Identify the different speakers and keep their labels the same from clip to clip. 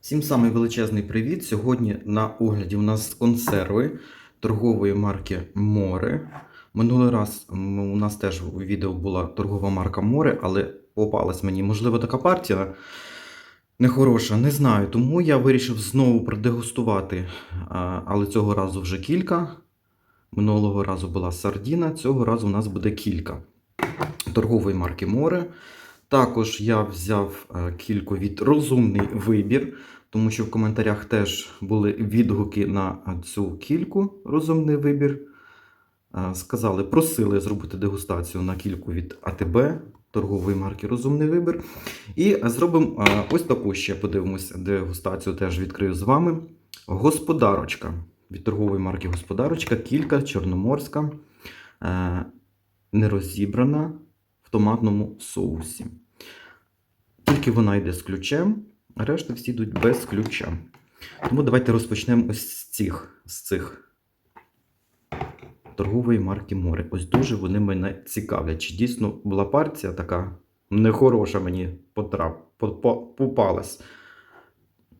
Speaker 1: Всім самий величезний привіт. Сьогодні на огляді у нас консерви торгової марки Море. Минулий раз у нас теж у відео була торгова марка Море, але попалась мені, можливо, така партія нехороша, не знаю. Тому я вирішив знову продегустувати, але цього разу вже кілька. Минулого разу була сардіна, цього разу у нас буде кілька торгової марки Море. Також я взяв е, кілька від розумний вибір, тому що в коментарях теж були відгуки на е, цю кільку розумний вибір. Е, Сказали, просили зробити дегустацію на кільку від АТБ торгової марки Розумний вибір. І зробимо ось таку ще подивимось дегустацію, теж відкрию з вами. Господарочка від торгової марки Господарочка, кілька чорноморська, нерозібрана в томатному соусі. Тільки вона йде з ключем, а решта всі йдуть без ключа. Тому давайте розпочнемо ось з цих, з цих торгової марки море. Ось дуже вони мене цікавлять. Чи дійсно була партія така нехороша мені потрап, по- по- попалась.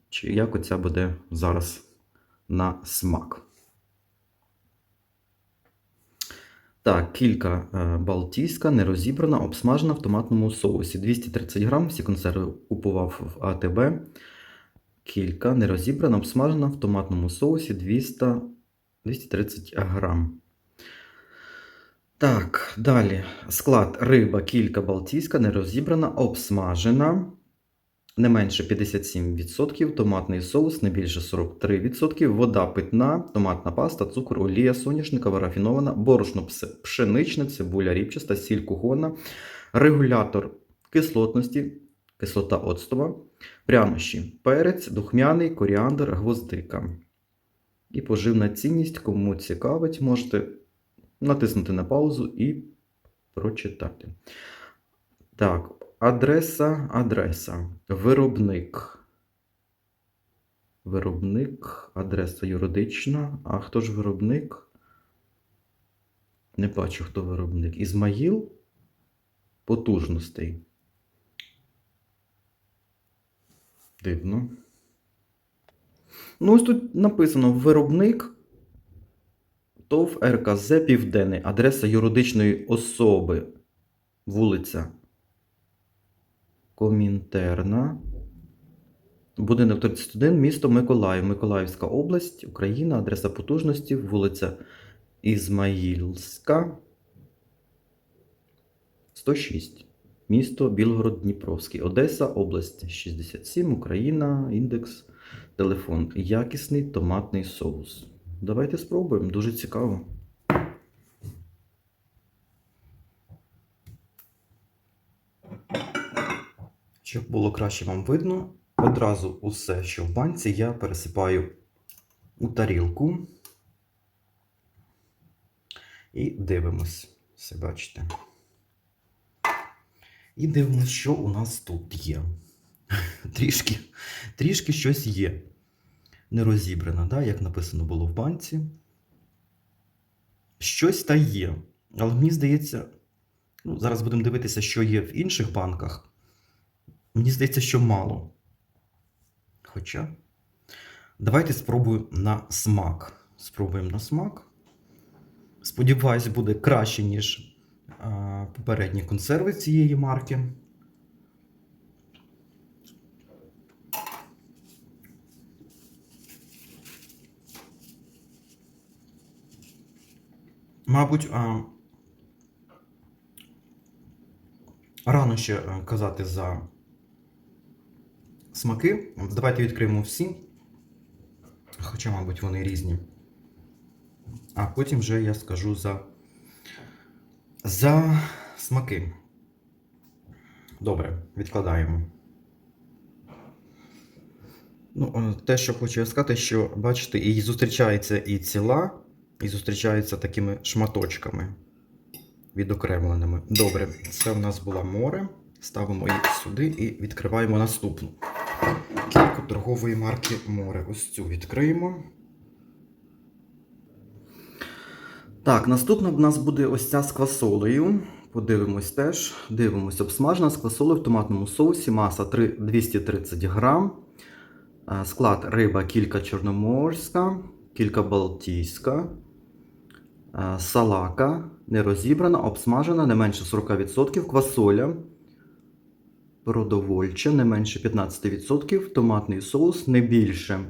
Speaker 1: Чи як оця буде зараз на смак. Так, кілька е, балтійська, нерозібрана, обсмажена в томатному соусі. 230 грам, всі консерви купував в АТБ. Кілька нерозібрана, обсмажена в томатному соусі 200, 230 грам. Так, далі. Склад риба, кілька балтійська, нерозібрана, обсмажена. Не менше 57%, томатний соус не більше 43%, вода питна, томатна паста, цукор, олія, соняшникова, рафінована, борошно пшеничне, цибуля ріпчаста, сіль кухонна, регулятор кислотності, кислота оцтова, прянощі, перець, духмяний, коріандр, гвоздика. І поживна цінність, кому цікавить, можете натиснути на паузу і прочитати. Так, адреса, адреса. Виробник. Виробник, адреса юридична. А хто ж виробник? Не бачу, хто виробник. Ізмаїл потужностей. Дивно. Ну, ось тут написано виробник ТОВ РКЗ Південний. Адреса юридичної особи. Вулиця Комінтерна. Будинок 31, місто Миколаїв, Миколаївська область, Україна, адреса потужності, вулиця Ізмаїльська, 106. Місто Білгород-Дніпровський, Одеса, область 67, Україна, індекс, телефон. Якісний томатний соус. Давайте спробуємо, дуже цікаво. Щоб було краще вам видно, одразу усе, що в банці, я пересипаю у тарілку. І дивимось. Все бачите. І дивимось, що у нас тут є. Трішки, трішки щось є. Не розібрано, да? як написано було в банці. Щось та є. Але мені здається, ну, зараз будемо дивитися, що є в інших банках. Мені здається, що мало. Хоча. Давайте спробуємо на смак. Спробуємо на смак. Сподіваюсь, буде краще, ніж а, попередні консерви цієї марки. Мабуть, а, рано ще е, казати за смаки. Давайте відкриємо всі. Хоча, мабуть, вони різні. А потім вже я скажу за, за смаки. Добре, відкладаємо. Ну, е, те, що хочу я сказати, що бачите, і зустрічається і ціла, і зустрічається такими шматочками відокремленими. Добре, це в нас була море. Ставимо їх сюди і відкриваємо наступну. Кільку торгової марки море. Ось цю відкриємо. Так, наступна в нас буде ось ця з квасолею. Подивимось теж. Дивимось, обсмажена з квасолею в томатному соусі. Маса 3, 230 грам. Е, Склад риба кілька чорноморська, кілька балтійська, е, салака не розібрана, обсмажена не менше 40%, квасоля продовольча не менше 15%, томатний соус не більше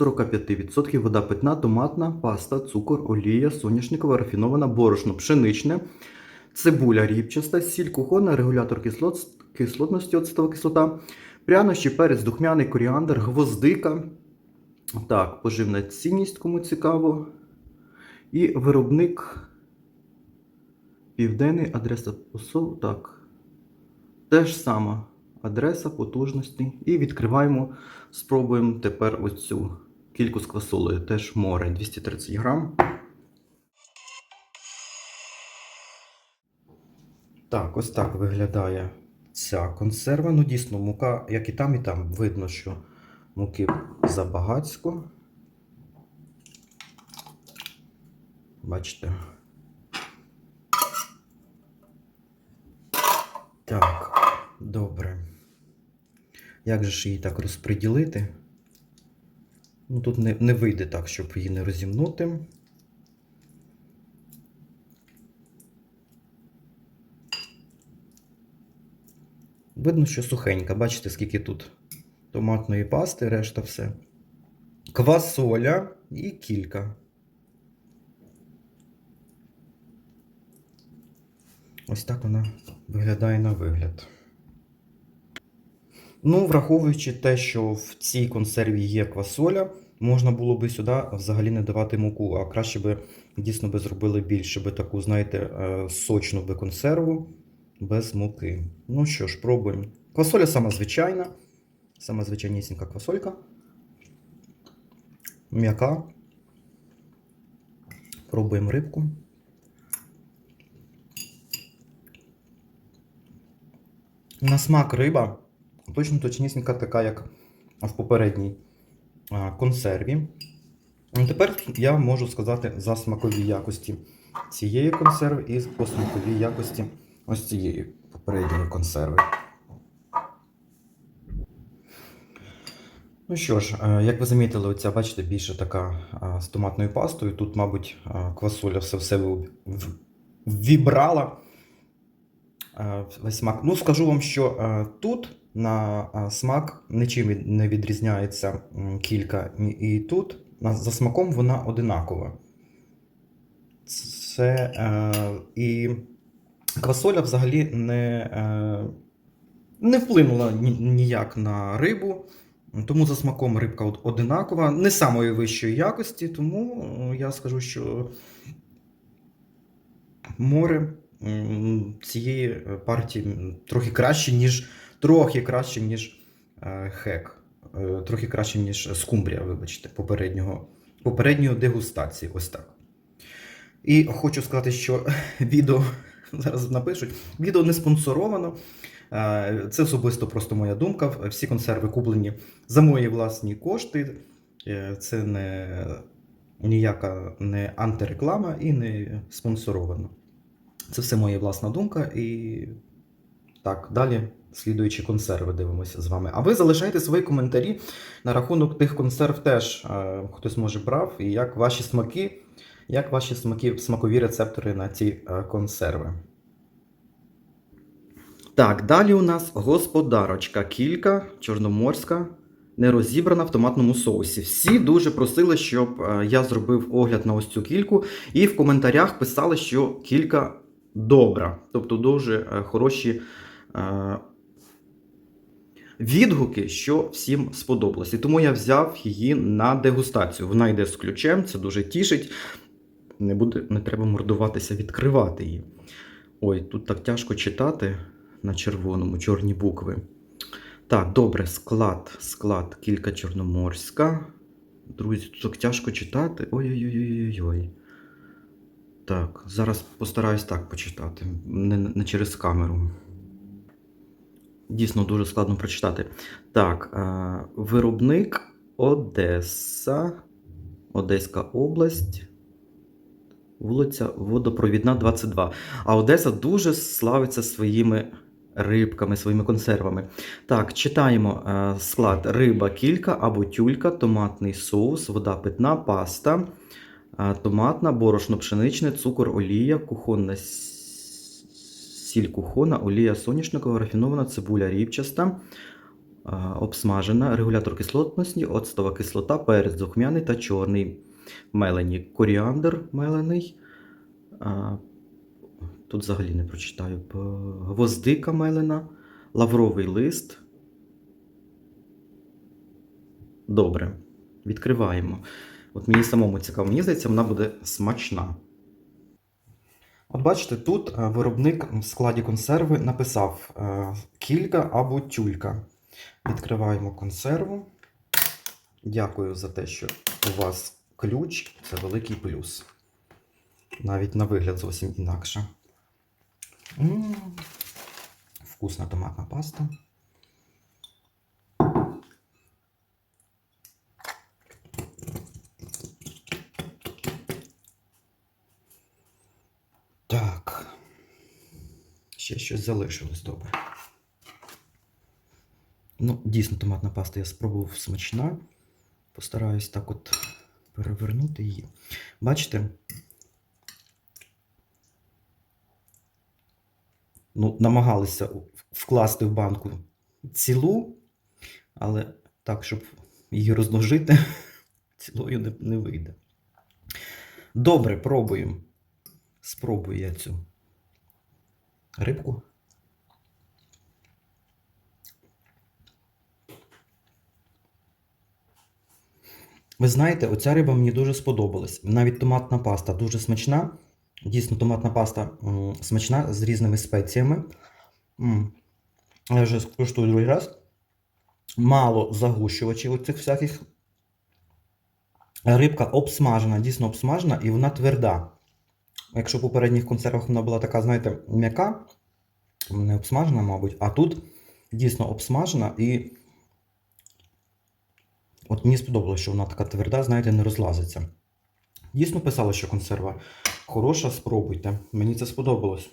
Speaker 1: 45%, вода питна, томатна, паста, цукор, олія, соняшникова, рафінована, борошно, пшеничне, цибуля ріпчаста, сіль кухонна, регулятор кислот, кислотності, оцетова кислота, прянощі, перець, духмяний, коріандр, гвоздика. Так, поживна цінність, кому цікаво. І виробник Південний, адреса посол. Так. Те ж сама адреса потужності. І відкриваємо, спробуємо тепер ось цю кільку з квасолею. Теж море 230 грам. Так, ось так виглядає ця консерва. Ну, дійсно, мука, як і там, і там, видно, що муки забагацько. Бачите. Так, добре. Як же ж її так розподілити? Ну, тут не, не вийде так, щоб її не розімнути. Видно, що сухенька. Бачите, скільки тут томатної пасти, решта все. Квасоля і кілька. Ось так вона виглядає на вигляд. Ну, враховуючи те, що в цій консерві є квасоля, можна було би сюди взагалі не давати муку, а краще би дійсно би зробили більше би таку, знаєте, е, сочну би консерву без муки. Ну що ж, пробуємо. Квасоля сама звичайна, сама звичайнісінька квасолька. М'яка. Пробуємо рибку. На смак риба точно точнісінька така, як в попередній консерві. Ну, Тепер я можу сказати за смакові якості цієї консерви і по смаковій якості ось цієї попередньої консерви. Ну що ж, е, як ви замітили, оця, бачите, більше така з томатною пастою. Тут, мабуть, квасоля все в себе в- в- вібрала. Весь смак. Ну, скажу вам, що е, тут на смак нічим не відрізняється кілька, і- і тут за смаком вона одинакова. Це е, і квасоля взагалі не, е, не вплинула ніяк на рибу. Тому за смаком рибка одинакова, не самої вищої якості, тому е, я скажу, що море цієї е, партії трохи краще, ніж трохи краще, ніж е, хек. Е, Трохи краще, ніж скумбрія, вибачте, попереднього, попередньої дегустації. Ось так. І хочу сказати, що відео зараз напишуть. Відео не спонсоровано. Е, Це особисто просто моя думка. Всі консерви куплені за мої власні кошти. Це не ніяка не антиреклама і не спонсоровано. Це все моя власна думка. І так, далі слідуючі консерви дивимося з вами. А ви залишайте свої коментарі на рахунок тих консерв теж. е, Хтось може брав, і як ваші смаки, як ваші смаки, смакові рецептори на ці е, консерви. Так, далі у нас господарочка кілька, чорноморська, не розібрана в томатному соусі. Всі дуже просили, щоб е, я зробив огляд на ось цю кільку, і в коментарях писали, що кілька добра, тобто дуже е, хороші відгуки, що всім сподобалось. І тому я взяв її на дегустацію. Вона йде з ключем, це дуже тішить. Не, буде, не треба мордуватися, відкривати її. Ой, тут так тяжко читати на червоному, чорні букви. Так, добре, склад, склад, кілька чорноморська. Друзі, тут так тяжко читати. Ой-ой-ой-ой-ой. Так, зараз постараюсь так почитати, не, не через камеру. Дійсно дуже складно прочитати. Так, е, виробник Одеса, Одеська область, вулиця Водопровідна, 22. А Одеса дуже славиться своїми рибками, своїми консервами. Так, читаємо е, склад: риба, кілька або тюлька, томатний соус, вода питна, паста, е, томатна, борошно пшеничне, цукор, олія, кухонна с- сіль кухона, олія соняшникова, рафінована, цибуля рівчаста, е, обсмажена, регулятор кислотності, оцтова кислота, перець духмяний та чорний мелені, коріандр мелений. е, Тут взагалі не прочитаю. Гвоздика мелена, лавровий лист. Добре. Відкриваємо. От мені самому цікаво, мені здається, вона буде смачна. От бачите, тут е, виробник в складі консерви написав е, кілька або тюлька. Відкриваємо консерву. Дякую за те, що у вас ключ це великий плюс. Навіть на вигляд зовсім інакше. М, Вкусна томатна паста. Так. Ще щось залишилось добре. Ну, дійсно, томатна паста я спробував смачна. Постараюсь так от перевернути її. Бачите? Ну, намагалися вкласти в банку цілу, але так, щоб її розложити, цілою не, не вийде. Добре, пробуємо. Спробую я цю рибку. Ви знаєте, оця риба мені дуже сподобалась. Навіть томатна паста дуже смачна. Дійсно, томатна паста м, смачна з різними спеціями. М, Я вже скуштую другий раз. Мало загущувачів оцих всяких. Рибка обсмажена, дійсно обсмажена, і вона тверда. Якщо в попередніх консервах вона була така, знаєте, м'яка, не обсмажена, мабуть, а тут дійсно обсмажена і. От мені сподобалося, що вона така тверда, знаєте, не розлазиться. Дійсно писала, що консерва хороша, спробуйте. Мені це сподобалось.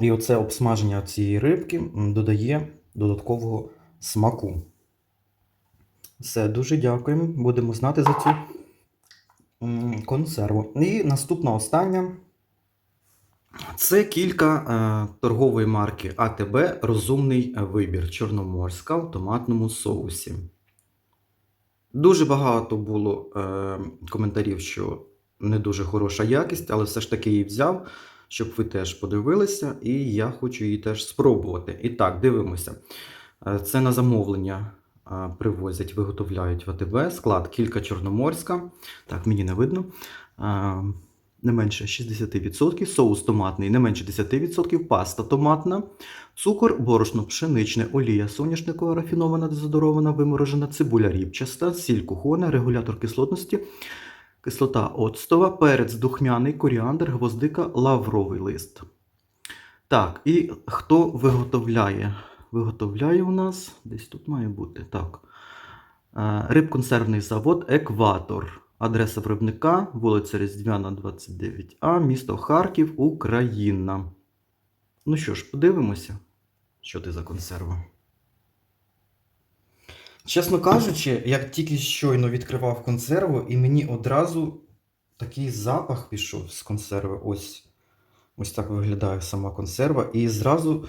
Speaker 1: І оце обсмаження цієї рибки додає додаткового смаку. Все, дуже дякуємо. Будемо знати за цю консерву. І наступна остання. Це кілька е, торгової марки АТБ Розумний вибір Чорноморська в томатному соусі. Дуже багато було е, коментарів, що не дуже хороша якість, але все ж таки її взяв, щоб ви теж подивилися, і я хочу її теж спробувати. І так, дивимося. Е, Це на замовлення е, привозять, виготовляють в АТБ. Склад кілька чорноморська. Так, мені не видно. Не менше 60%, соус томатний не менше 10%, паста томатна, цукор, борошно пшеничне, олія соняшникова, рафінована, дезодорована, виморожена, цибуля рібчаста, сіль кухона, регулятор кислотності, кислота оцтова, перець духмяний, коріандр, гвоздика, лавровий лист. Так, і хто виготовляє? Виготовляє у нас, десь тут має бути, так. Е, Рибконсервний завод Екватор. Адреса виробника, вулиця Різдвяна, 29А, місто Харків, Україна. Ну що ж, подивимося, що ти за консерва. Чесно кажучи, як тільки щойно відкривав консерву, і мені одразу такий запах пішов з консерви. Ось, ось так виглядає сама консерва. І зразу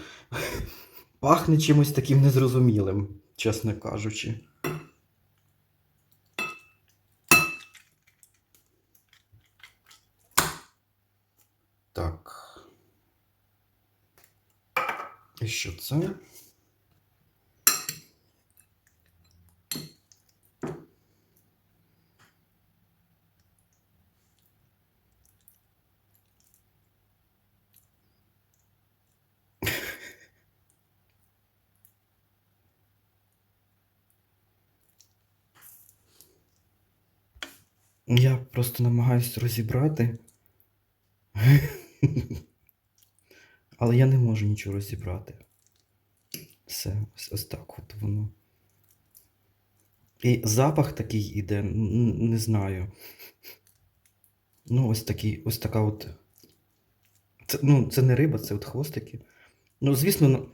Speaker 1: пахне чимось таким незрозумілим, чесно кажучи. Що це? Я просто намагаюся розібрати. Але я не можу нічого розібрати. Все, ось, ось так от воно. І запах такий іде, не знаю. Ну, ось такий, ось така от. Це, ну, це не риба, це от хвостики. Ну, звісно, ну,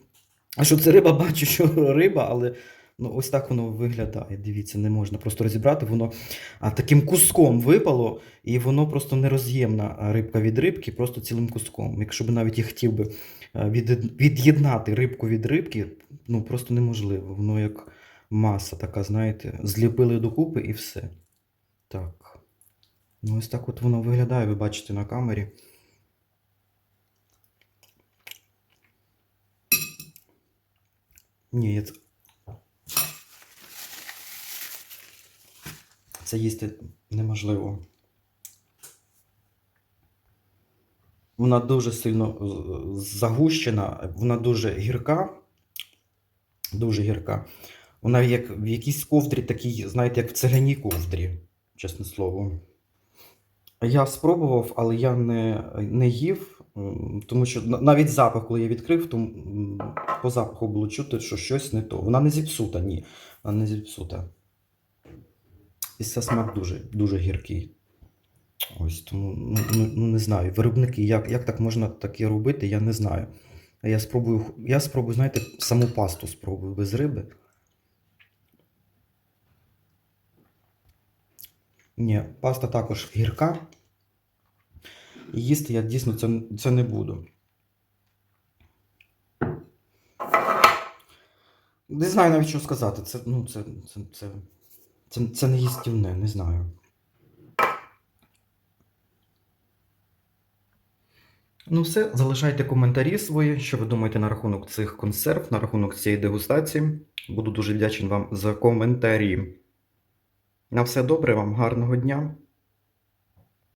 Speaker 1: А що це риба, бачу, що риба, але ну, ось так воно виглядає. Дивіться, не можна просто розібрати. Воно таким куском випало, і воно просто нероз'ємна рибка від рибки, просто цілим куском. Якщо б навіть я хотів би від, від'єднати рибку від рибки, ну просто неможливо. Воно як маса така, знаєте, зліпили докупи і все. Так. Ну, ось так от воно виглядає, ви бачите на камері. Ні, я це... їсти неможливо. Вона дуже сильно е, загущена, вона дуже гірка. Дуже гірка. Вона як в якійсь ковдрі, такій, знаєте, як в цегляній ковдрі, чесне слово. Я спробував, але я не, не їв, тому що навіть запах, коли я відкрив, то по запаху було чути, що щось не то. Вона не зіпсута, ні. Вона не зіпсута. І це смак дуже, дуже гіркий. Ось тому ну, ну, ну, не знаю. Виробники, як, як так можна таке робити, я не знаю. Я спробую, я спробую, знаєте, саму пасту спробую без риби. Ні, паста також гірка. Їсти я дійсно це, це не буду. Не знаю навіть що сказати. Це, ну, це, це, це, це, це не їстівне, не знаю. Ну, все, залишайте коментарі свої, що ви думаєте на рахунок цих консерв, на рахунок цієї дегустації. Буду дуже вдячний вам за коментарі. На все добре, вам гарного дня.